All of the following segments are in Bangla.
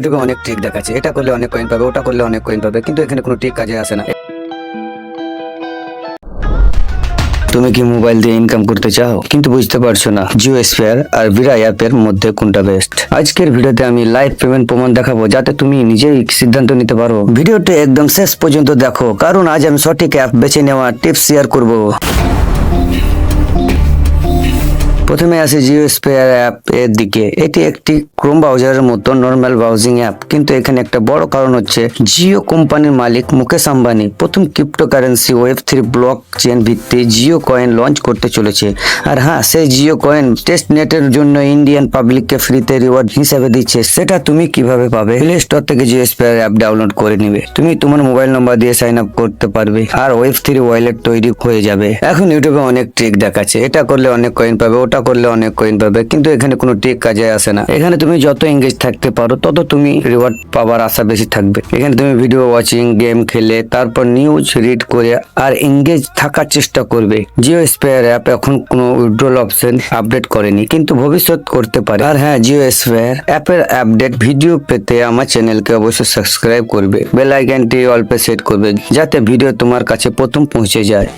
ইউটিউবে অনেক ট্রিক দেখাচ্ছে। এটা করলে অনেক কয়েন পাবে, ওটা করলে অনেক কয়েন পাবে, কিন্তু এখানে কোনো ট্রিক কাজে আসে না। তুমি কি মোবাইল দিয়ে ইনকাম করতে চাও? কিন্তু বুঝতে পারছ না জিও স্পেয়ার আর ভিরা অ্যাপের মধ্যে কোনটা বেস্ট আজকের ভিডিওতে আমি লাইভ পেমেন্ট প্রমাণ দেখাবো, যাতে তুমি নিজেই সিদ্ধান্ত নিতে পারো। ভিডিওটি একদম শেষ পর্যন্ত দেখো, কারণ আজ আমি সঠিক অ্যাপ বেছে নেওয়া টিপস শেয়ার করব। প্রথমে আসে জিও স্পেয়ার অ্যাপ এর দিকে। এটি একটি ক্রোম ব্রাউজারের মতো নর্মাল ব্রাউজিং অ্যাপ কিন্তু এখানে একটা বড় কারণ হচ্ছে জিও কোম্পানির মালিক মুকেশ আম্বানি প্রথম cryptocurrency web three blockchain ভিত্তি জিও কয়েন লঞ্চ করতে চলেছে। আর হ্যাঁ সেই জিও কয়েন টেস্ট নেটের জন্য ইন্ডিয়ান পাবলিককে ফ্রিতে রিওয়ার্ড হিসেবে দিচ্ছে। সেটা তুমি কীভাবে পাবে? প্লে স্টোর থেকে জিও স্পেয়ার অ্যাপ ডাউনলোড করে নিবে। তুমি তোমার মোবাইল নম্বর দিয়ে সাইন আপ করতে পারবে আর ওয়েব থ্রি ওয়ালেট তৈরি হয়ে যাবে। এখন ইউটিউবে অনেক ট্রিক দেখাচ্ছে। এটা করলে অনেক কয়েন পাবে। ওটা করলে অনেক কয়েন পাবে, কিন্তু এখানে কোনো ট্রিক কাজে আসে না। এখানে তুমি যত এঙ্গেজ থাকতে পারো, তত তুমি রিওয়ার্ড পাওয়ার আশা বেশি থাকবে। এখানে তুমি ভিডিও ওয়াচিং গেম খেলে, তারপর নিউজ রিড করে আর এঙ্গেজ থাকার চেষ্টা করবে। জিও স্পেয়ার অ্যাপ এখন কোনো উইড্রোল অপশন আপডেট করেনি, কিন্তু ভবিষ্যৎ করতে পারে। আর হ্যাঁ জিও স্পেয়ার অ্যাপের আপডেট ভিডিও পেতে আমার চ্যানেলকে অবশ্যই সাবস্ক্রাইব করবে। বেল আইকনটি অল্পে সেট করবে, যাতে ভিডিও তোমার কাছে প্রথম পৌঁছে যায়।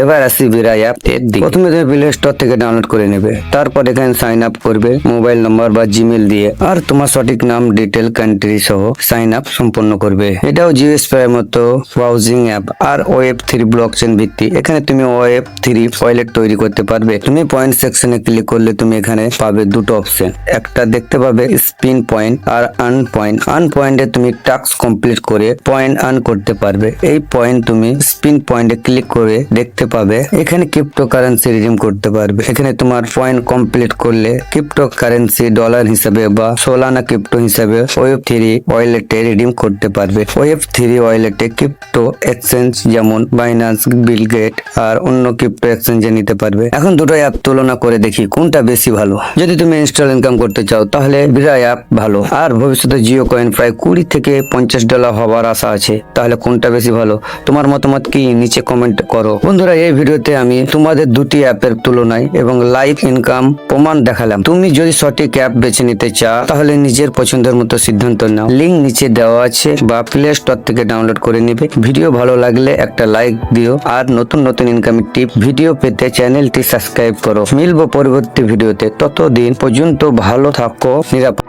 এবার আসি বিরা অ্যাপ এর দিকে। প্রথমে তুমি প্লে স্টোর থেকে ডাউনলোড করে নেবে। তারপর এখানে সাইন আপ করবে মোবাইল নম্বর বা জিমেল দিয়ে। আর তোমার সঠিক নাম ডিটেল কান্ট্রি সহ সাইন আপ সম্পন্ন করবে। এটাও জিএসপি মতো ব্রাউজিং অ্যাপ আর ওয়েব থ্রি ব্লক চেন ভিত্তি এখানে তুমি ওয়েব থ্রি ওয়ালেট তৈরি করতে পারবে। তুমি পয়েন্ট সেকশনে ক্লিক করলে তুমি এখানে পাবে দুটো অপশন একটা দেখতে পাবে স্পিন পয়েন্ট আর আন পয়েন্ট আন পয়েন্টে তুমি টাস্ক কমপ্লিট করে পয়েন্ট আন করতে পারবে। এই পয়েন্ট তুমি স্পিন পয়েন্টে ক্লিক করে দেখতে পাবে এখানে ক্রিপ্টো কারেন্সি রিডিম করতে পারবে। এখানে তোমার পয়েন্ট কমপ্লিট করলে ক্রিপ্টো কারেন্সি ডলার হিসাবে বা সোলানা ক্রিপ্টো হিসাবে ওয়েব থ্রি ওয়ালেটে রিডিম করতে পারবে। ওয়েব থ্রি ওয়ালেটে ক্রিপ্টো এক্সচেঞ্জ যেমন বাইন্যান্স বিলগেট আর অন্য ক্রিপ্টো এক্সচেঞ্জে নিতে পারবে। এখন দুটো অ্যাপ তুলনা করে দেখি কোনটা বেশি ভালো। যদি তুমি ইনস্টল ইনকাম করতে চাও তাহলে বিরা অ্যাপ ভালো। আর ভবিষ্যতে জিও কয়েন প্রায় কুড়ি থেকে পঞ্চাশ ডলার হওয়ার আশা আছে। তাহলে কোনটা বেশি ভালো? তোমার মতামত কি? নিচে কমেন্ট করো। বন্ধুরা, এই ভিডিওতে আমি তোমাদের দুটি অ্যাপের তুলনায় এবং লাইভ ইনকাম প্রমাণ দেখালাম। তুমি যদি সঠিক অ্যাপ বেছে নিতে চাও, তাহলে নিজের পছন্দের মতো সিদ্ধান্ত নাও। লিঙ্ক নিচে দেওয়া আছে বা প্লে স্টোর থেকে ডাউনলোড করে নিবে। ভিডিও ভালো লাগলে একটা লাইক দিও আর নতুন নতুন ইনকামের টিপ ভিডিও পেতে চ্যানেলটি সাবস্ক্রাইব করো। মিলবো পরবর্তী ভিডিওতে। ততদিন পর্যন্ত ভালো থাকো, নিরাপদ।